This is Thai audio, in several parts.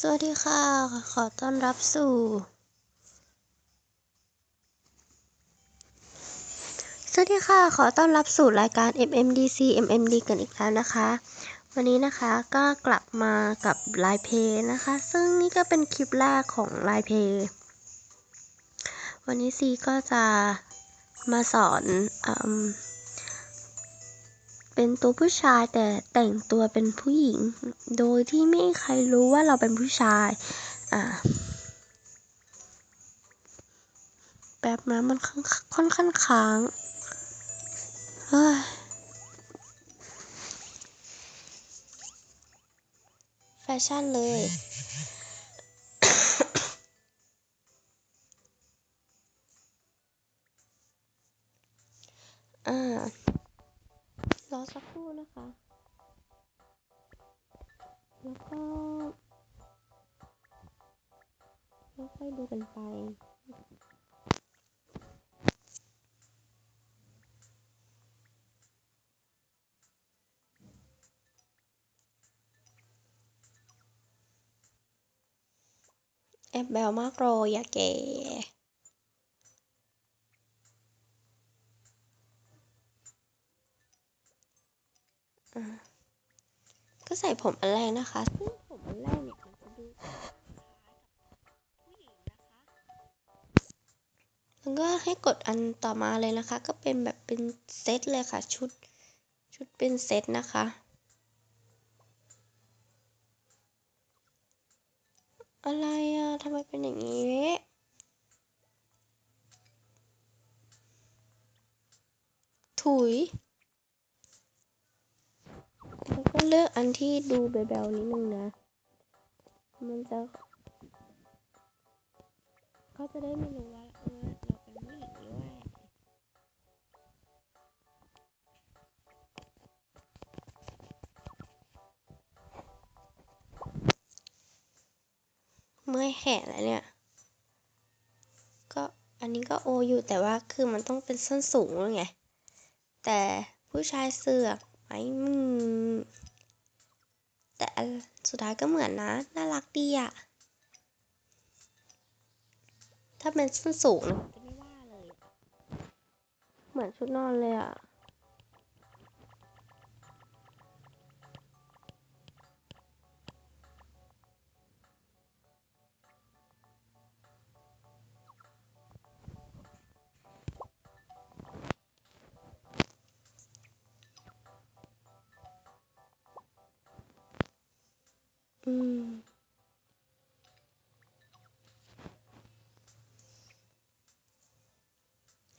สวัสดีค่ะ ขอต้อนรับสู่ สวัสดีค่ะ ขอต้อนรับสู่รายการ MMDC MMD กันอีกแล้วนะคะ วันนี้นะคะก็กลับมากับไลน์เพย์นะคะ ซึ่งนี่ก็เป็นคลิปแรกของไลน์เพย์วันนี้ซีก็จะมาสอนอ เป็นตัวผู้ชายแต่แต่งตัวเป็นผู้หญิง โดยที่ไม่ใครรู้ว่าเราเป็นผู้ชาย อ่า แป๊บนะมันค่อนค่อนข้างค้าง เฮ้ย แฟชั่นเลยอ่า สักครู่นะคะ แล้วก็แล้วค่อยดูกันไปแอบแบลมากโรอย่าแก่อ่าก็ใส่ ผมอันแรกนะคะ ซึ่งผมอันแรกเนี่ยมันจะดูผู้หญิงนะคะแล้วก็ให้กดอันต่อมาเลยนะคะ ก็เป็นแบบเป็นเซตเลยค่ะ ชุดชุดเป็นเซตนะคะอะไรอะทำไมเป็นอย่างนี้ ถุย แล้วก็เลือกอันที่ดูเบลๆนิดนึงนะ มันจะเขาจะได้ไม่รู้ว่าเออเราเป็นผู้หญิงด้วยเมื่อยแขนแล้วเนี่ย ก็อันนี้ก็โออยู่แต่ว่าคือมันต้องเป็นส้นสูงแล้วไง แต่ผู้ชายเสือก ไหมมึงแต่สุดท้ายก็เหมือนนะ น่ารักดีอะถ้าเป็นส้นสูง จะไม่ว่าเลย เหมือนชุดนอนเลยอะ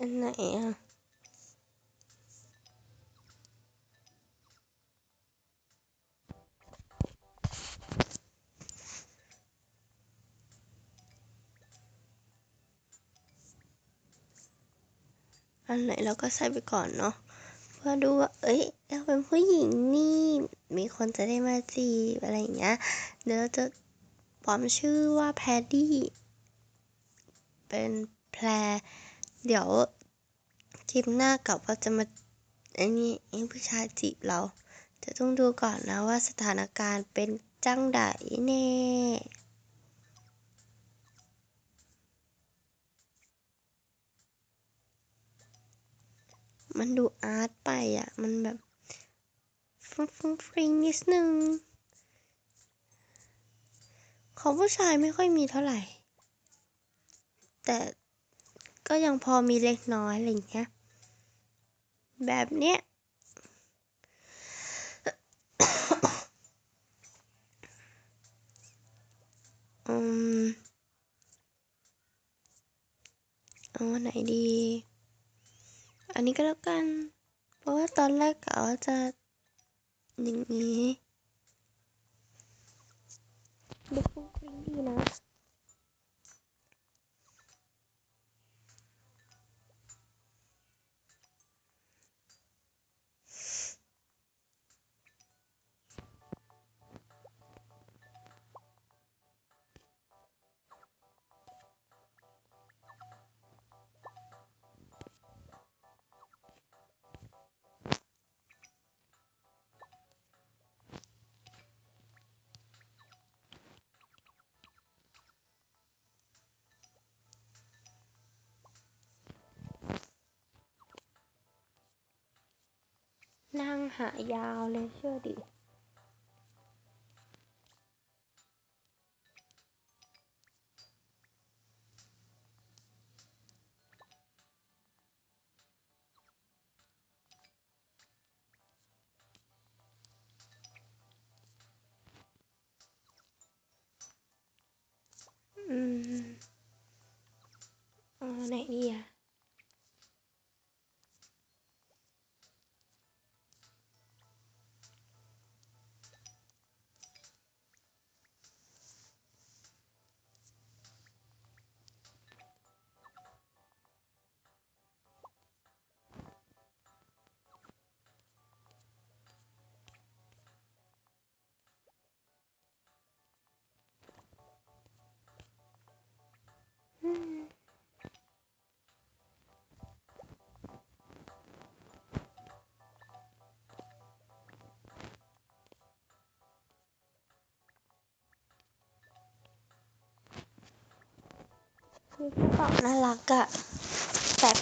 นไหนอะอันไหนเราก็ใส่ไปก่อนเนาะเพื่อดูว่า เอ้ยเราเป็นผู้หญิงนี่ มีคนจะได้มาจีบอะไรอย่างเงี้ย เดี๋ยวเราจะปลอมชื่อว่าแพดดี้ เป็นแพร เดี๋ยว คลิปหน้ากับว่าจะมาไอ้นี่ไอ้ผู้ชายจีบเรา จะต้องดูก่อนนะว่าสถานการณ์เป็นจังไดแน่มันดูอาร์ตไปอะ มันแบบฟุ้งฟรุ้งฟริงนิดนึง ของผู้ชายไม่ค่อยมีเท่าไหร่ แต่ก็ยังพอมีเล็กน้อยอะไรอย่างเงี้ย แบบเนี้ยอืมเอาไหนดี อันนี้ก็แล้วกัน เพราะว่าตอนแรกกะว่าจะอย่างนี้ดูฟุ้งฟิ้งดีนะ หายาวเลยเชื่อดิอืมเอาไหนดีอะ คือกระเป๋าน่ารักอะแบบ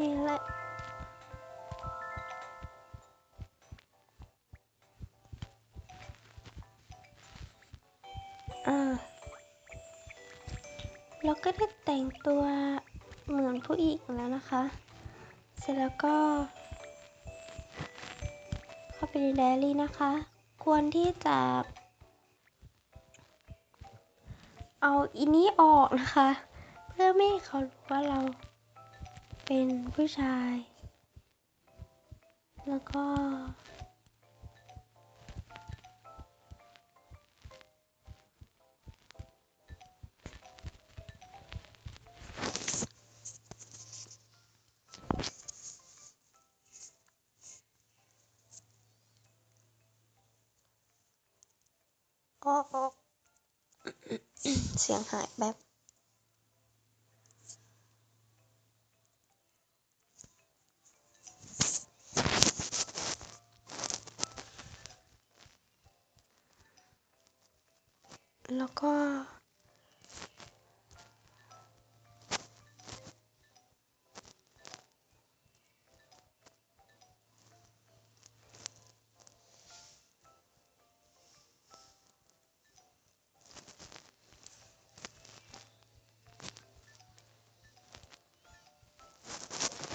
นี่แหละเราก็ได้แต่งตัวเหมือนผู้หญิงแล้วนะคะ เสร็จแล้วก็ เข้าไปในไดอารี่นะคะ ควรที่จะ เอาอินี้ออกนะคะ เพื่อไม่ให้เขารู้ว่าเรา เป็นผู้ชาย แล้วก็อออเสียงหายแบบ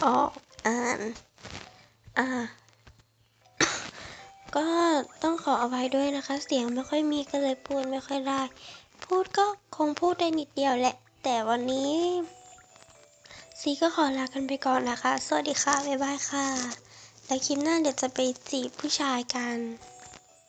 ออกอ่านอ่าก็ต้องขออภัยด้วยนะคะ เสียงไม่ค่อยมีก็เลยพูดไม่ค่อยได้ พูดก็คงพูดได้นิดเดียวแหละ แต่วันนี้ซีก็ขอลากันไปก่อนนะคะ สวัสดีค่ะ บ๊ายบายค่ะ แล้วคลิปหน้าเดี๋ยวจะไปจีบผู้ชายกัน